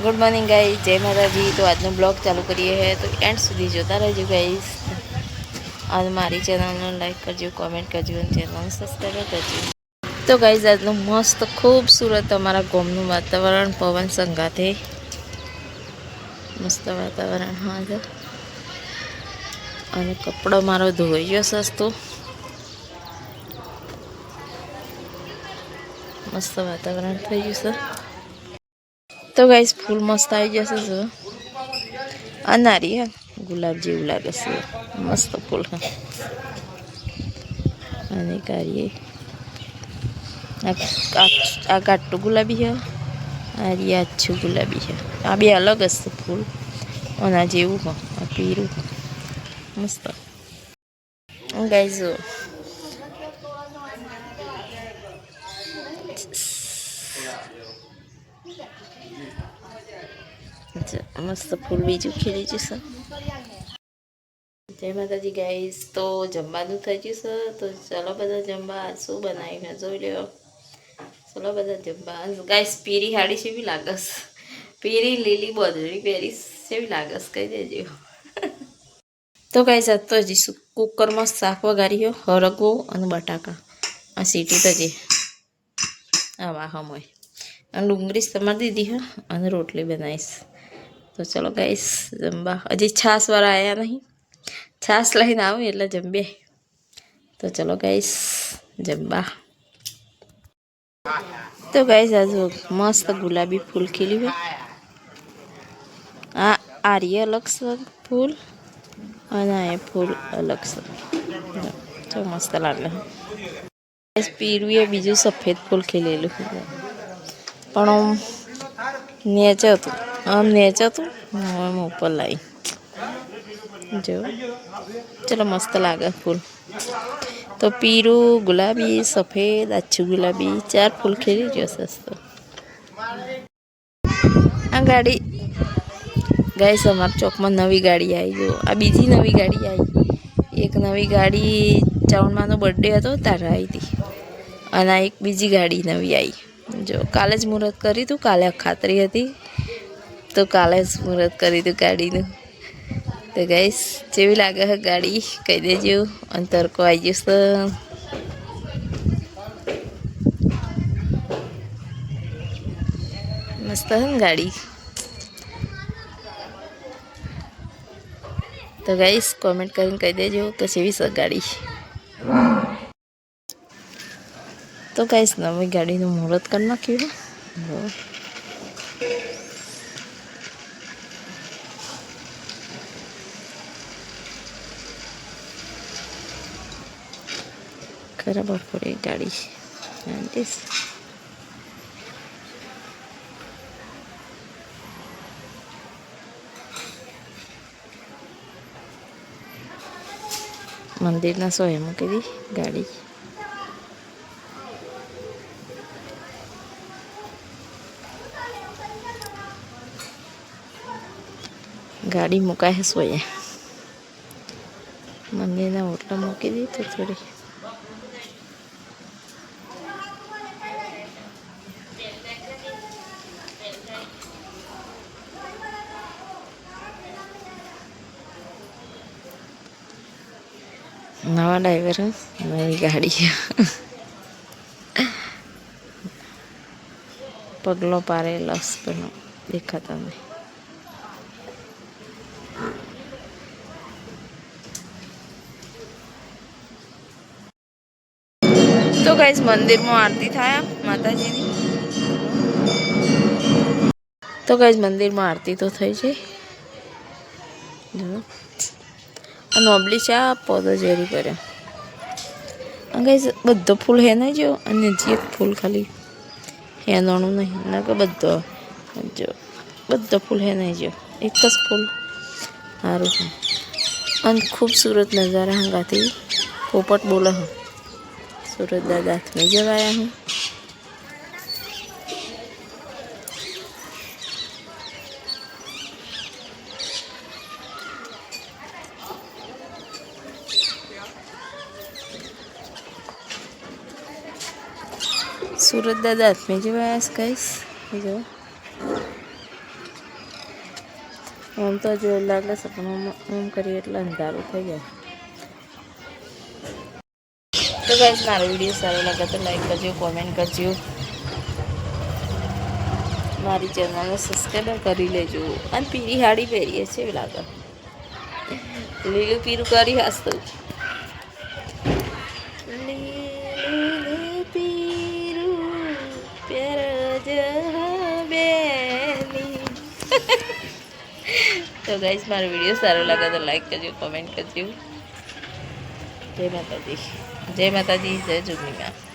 Good morning ગાઈ જય માતાજી તો આજનો બ્લોગ ચાલુ કરીએ હે તો એન્ડ સુધી જોતા રહેજો ગાઈસ આજ મારી ચેનલને લાઈક કરજો કોમેન્ટ કરજો અને ચેનલને સબસ્ક્રાઈબ કરજો તો ગાઈઝ આજનું મસ્ત ખૂબસૂરત અમારા ગોમનું વાતાવરણ પવન સંગાથે મસ્ત વાતાવરણ હા છે અને કપડો મારો ધોઈ ગયો સસ્તો મસ્ત વાતાવરણ થઈ ગયું છે તો ગાઈસ ફૂલ મસ્ત આવી જશે જો. આ હે હા ગુલાબ જેવું લાગે છે. મસ્ત ફૂલ. હા અને કાઢીએ આ કાટું ગુલાબી છે આ રી ગુલાબી છે આ બે અલગ હશે ફૂલ. અને જેવું હા, આ પીરું મસ્ત. ગાઈઝ મસ્ત ફૂલ બીજું ખીલી જશે જય માતાજી ગાઈસ તો જમવાનું થઈ ગયું સર તો ચલો બધા જમવા શું બનાવીને જોઈ લ્યો ચલો બધા જમવા ગાઈસ પીરી હાડી છે એવી લાગસ પીરી લીલી બોધડી પહેરી એવી લાગસ કહી દેજો તો ગાઈસ આજ તો હજી કુકરમાં શાક વઘાર્યો હરગવો અને બટાકા આ સીટી તો જે આ વાહમ હોય અને ડુંગળી તમારી દીધી હા અને રોટલી બનાવીશ તો ચલો ગાઈસ જમવા. હજી છાશવાળા આવ્યા નહીં. છાશ લઈને આવું એટલે જમીએ. તો ચલો ગાઈસ જમવા. તો ગાઈસ આ જો મસ્ત ગુલાબી ફૂલ ખીલ્યું છે આ આર્ય છે ફૂલ અને એ ફૂલ છે તો મસ્ત લાગે. ગાઈસ પીરું એ બીજું સફેદ ફૂલ ખીલેલું. પણ નેચર નેચે હતું. આમ નેચે હતું. હવે હું ઉપર લાવી જો. ચલો મસ્ત લાગે ફૂલ. તો પીરું ગુલાબી, સફેદ, આછું ગુલાબી, ચાર ફૂલ ખીલી ગયો સસ્તો. આ ગાડી. ગાઈસ, અમારા ચોકમાં નવી ગાડી આવી ગયો આ બીજી નવી ગાડી આવી એક નવી ગાડી ચાવણમાંનો બર્થડે હતો, તારા આવી હતી. અને આ એક બીજી ગાડી નવી આવી. જો, કાલે જ મુહૂર્ત કરી હતું કાલે ખાતરી હતી. તો કાલે જ મુહૂર્ત કરી દઉં ગાડીનું. તો ગઈશ જેવી લાગે છે ગાડી, કહી દેજો. અને તડકો આવી જશે મસ્ત હે ને ગાડી. તો ગઈશ કોમેન્ટ કરીને કહી દેજો કે જેવી છે ગાડી. તો કઈશ નવી ગાડીનું મુહૂર્ત કરી નાખ્યું છે. જો. ખરા બપોરે ગાડી આંટીસ મંદિરના સોએ મૂકી દી ગાડી ગાડી મુકાય સોએ મંદિરના ઓટલા મૂકી દી તો થોડી નવા ડ્રાઈવર નવી ગાડી પગલો પારે લસ પણ દેખાતા નહીં તો ગાઈસ મંદિરમાં આરતી થાય માતાજીની તો ગાઈસ મંદિરમાં આરતી તો થઈ છે આ નોબલી ચા પોદો જેરી કર્યો આ ગાઈસ બધો ફૂલ હે નહીં જો, અને જે ફૂલ ખાલી હે નણું નહીં. ના કે બધો, જો, બધો ફૂલ હે નહીં જો, એક જ ફૂલ. સારું છે. અને ખૂબસૂરત નજારા હંગાથી પોપટ બોલે હું. સુરત દાદા જવાયા હું. સુરત દાદા હાથમાં જવાયા કહીશ જો. આમ તો જો લાગે છે, પણ આમ કરીએ એટલે અંધારું થઈ જાય. તો ગાઈઝ મારો વીડિયો સારો લાગે તો લાઈક કરજો કોમેન્ટ કરજો. મારી ચેનલને સબસ્ક્રાઈબ કરી લેજો. અને પીરી હાડી પહેરીએ છીએ લાગે. લીલું પીરું કરી હસતું. તો ગાઈસ મારો વીડિયો સારો લાગે તો લાઈક કરજો કોમેન્ટ કરજો. જય માતાજી. જય માતાજી, જય જુગનીમાં.